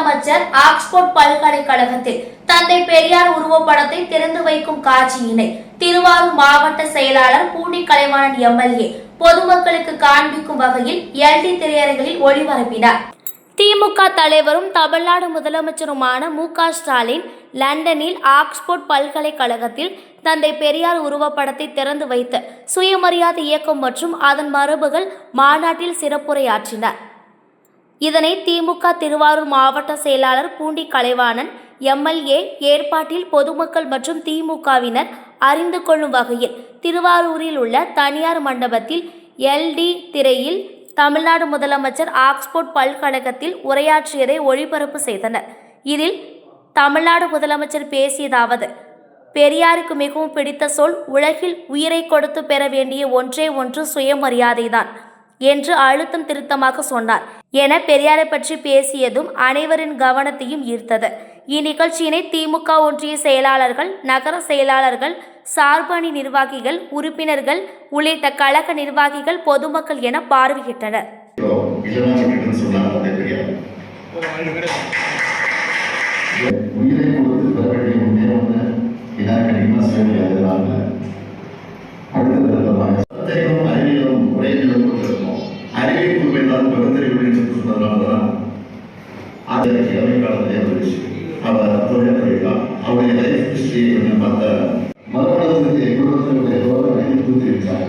முதலமைச்சர் ஆக்ஸ்போர்ட் பல்கலைக்கழகத்தில் தந்தை பெரியார் உருவப்படத்தை திறந்து வைக்கும் காட்சியினை திருவாரூர் மாவட்ட செயலாளர் பூண்டி கலைவாணன் எம்எல்ஏ பொதுமக்களுக்கு காண்பிக்கும் வகையில் எல்டி திரையரங்களில் ஒளிபரப்பினார். திமுக தலைவரும் தமிழ்நாடு முதலமைச்சருமான மு க ஸ்டாலின் லண்டனில் ஆக்ஸ்போர்ட் பல்கலைக்கழகத்தில் தந்தை பெரியார் உருவப்படத்தை திறந்து வைத்த சுயமரியாதை இயக்கம் மற்றும் அதன் மரபுகள் மாநாட்டில் சிறப்புரையாற்றினார். இதனை திமுக திருவாரூர் மாவட்ட செயலாளர் பூண்டி கலைவாணன் எம்எல்ஏ ஏற்பாட்டில் பொதுமக்கள் மற்றும் திமுகவினர் அறிந்து கொள்ளும் வகையில் திருவாரூரில் உள்ள தனியார் மண்டபத்தில் எல்டி திரையில் தமிழ்நாடு முதலமைச்சர் ஆக்ஸ்போர்ட் பல்கழகத்தில் உரையாற்றியதை ஒளிபரப்பு செய்தனர். இதில் தமிழ்நாடு முதலமைச்சர் பேசியதாவது பெரியாருக்கு மிகவும் பிடித்த சொல் உலகில் உயிரை கொடுத்து பெற வேண்டிய ஒன்றே ஒன்று சுயமரியாதைதான். என்று அழுத்தம் திருத்தமாக சொன்னார். என பெரியாரை பற்றி பேசியதும் அனைவரின் கவனத்தையும் ஈர்த்தது. இந்நிகழ்ச்சியினை திமுக ஒன்றிய செயலாளர்கள் நகர செயலாளர்கள் சார்பணி நிர்வாகிகள் உறுப்பினர்கள் உள்ளிட்ட கழக நிர்வாகிகள் பொதுமக்கள் என பார்வையிட்டனர். உயிரை கொடுத்து பெற வேண்டிய ஒன்றே ஒன்று இதான் கண்டிப்பாக அது இளமை இருந்துச்சு அவர் தொழில் படிக்கலாம் அவருடைய லைஃப் ஹிஸ்டரி கொஞ்சம் பார்த்த மறுமணத்திற்கு குடும்பத்தினுடைய கௌரவம் அனைத்து கொடுத்திருக்காங்க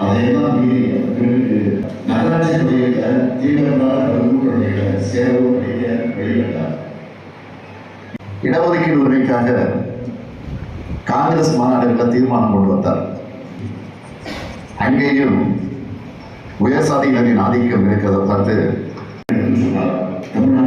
அதையெல்லாம் மீறி அவர்களுக்கு நகராட்சி பணியில தீவிரமான கல்வி பணிகளை சேரவும் படிக்க வெளியிட்டார் இடஒதுக்கீடு உரிமைக்காக காங்கிரஸ் மாநாடுகளில் தீர்மானம் கொண்டு வந்தார். அங்கேயும் உயர் சாதிகளின் ஆதிக்கம் இருக்கிறத பார்த்து சொன்னார் Come on.